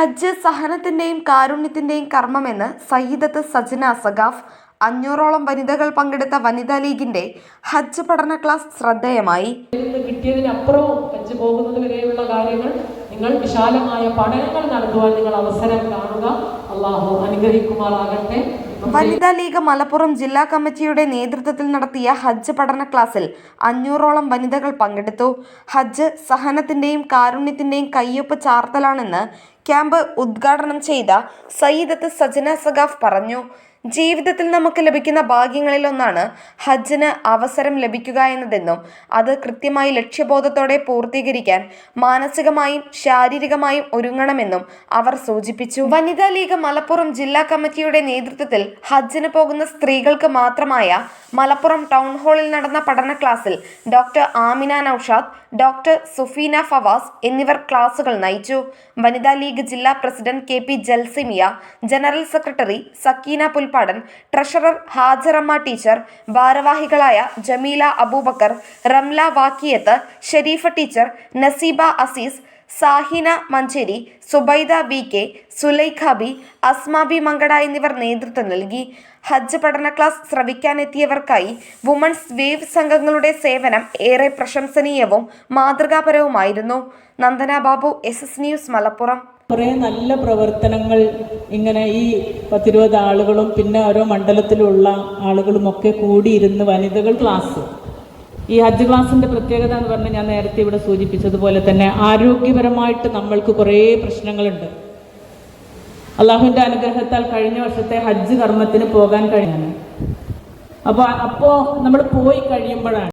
ഹജ്ജ് സഹനത്തിന്റെയും കാരുണ്യത്തിന്റെയും കർമ്മമെന്ന് സയ്യിദത്ത് സജ്ന സഖാഫ് അഞ്ഞൂറോളം വനിതകൾ പങ്കെടുത്ത വനിതാ ലീഗിന്റെ ഹജ്ജ് പഠന ക്ലാസ് ശ്രദ്ധേയമായി. വരെയുള്ള കാര്യങ്ങൾ നിങ്ങൾ വിശാലമായ പഠനങ്ങൾ നടത്തുവാൻ നിങ്ങൾ അവസരം കാണുക. അള്ളാഹു അനുഗ്രഹിക്കുമാറാകട്ടെ. വനിതാ ലീഗ് മലപ്പുറം ജില്ലാ കമ്മിറ്റിയുടെ നേതൃത്വത്തിൽ നടത്തിയ ഹജ്ജ് പഠന ക്ലാസ്സിൽ അഞ്ഞൂറോളം വനിതകൾ പങ്കെടുത്തു. ഹജ്ജ് സഹനത്തിന്റെയും കാരുണ്യത്തിന്റെയും കയ്യൊപ്പ് ചാർത്തലാണെന്ന് ക്യാമ്പ് ഉദ്ഘാടനം ചെയ്ത സയ്യിദത്ത് സജന സഖാഫ് പറഞ്ഞു. ജീവിതത്തിൽ നമുക്ക് ലഭിക്കുന്ന ഭാഗ്യങ്ങളിലൊന്നാണ് ഹജ്ജിന് അവസരം ലഭിക്കുക എന്നതെന്നും അത് കൃത്യമായി ലക്ഷ്യബോധത്തോടെ പൂർത്തീകരിക്കാൻ മാനസികമായും ശാരീരികമായും ഒരുങ്ങണമെന്നും അവർ സൂചിപ്പിച്ചു. വനിതാ ലീഗ് മലപ്പുറം ജില്ലാ കമ്മിറ്റിയുടെ നേതൃത്വത്തിൽ ഹജ്ജിന് പോകുന്ന സ്ത്രീകൾക്ക് മാത്രമായ മലപ്പുറം ടൗൺ ഹാളിൽ നടന്ന പഠന ക്ലാസ്സിൽ ഡോക്ടർ ആമിന നൌഷാദ് ഡോക്ടർ സുഫീന ഫവാസ് എന്നിവർ ക്ലാസുകൾ നയിച്ചു. വനിതാ ലീഗ് ജില്ലാ president K P Jalsimiya general secretary Sakeena Pulpadan treasurer Hajaramma teacher ഭാരവാഹികളായ Jameela Aboobacker Ramla Vakkiyath Shareefa teacher Naseeba Azeez Sahina Manjeri Subaida V K Sulaikha B Asma B Mankada എന്നിവർ നേതൃത്വം നൽകി. ഹജ്ജ് പഠന ക്ലാസ് ശ്രവിക്കാനെത്തിയവർക്കായി വുമൺസ് വേവ് സംഘങ്ങളുടെ സേവനം ഏറെ പ്രശംസനീയവും മാതൃകാപരവുമായിരുന്നു. Nandana Babu S S news Malappuram. കുറേ നല്ല പ്രവർത്തനങ്ങൾ ഇങ്ങനെ ഈ പത്തിരുപത് ആളുകളും പിന്നെ ഓരോ മണ്ഡലത്തിലുള്ള ആളുകളുമൊക്കെ കൂടിയിരുന്ന് വനിതകൾ ക്ലാസ്. ഈ ഹജ്ജ് ക്ലാസിന്റെ പ്രത്യേകത എന്ന് പറഞ്ഞാൽ ഞാൻ നേരത്തെ ഇവിടെ സൂചിപ്പിച്ചതുപോലെ തന്നെ ആരോഗ്യപരമായിട്ട് നമ്മൾക്ക് കുറേ പ്രശ്നങ്ങളുണ്ട്. അള്ളാഹുവിന്റെ അനുഗ്രഹത്താൽ കഴിഞ്ഞ വർഷത്തെ ഹജ്ജ് കർമ്മത്തിന് പോകാൻ കഴിഞ്ഞാണ്. അപ്പോൾ അപ്പോൾ നമ്മൾ പോയി കഴിയുമ്പോഴാണ്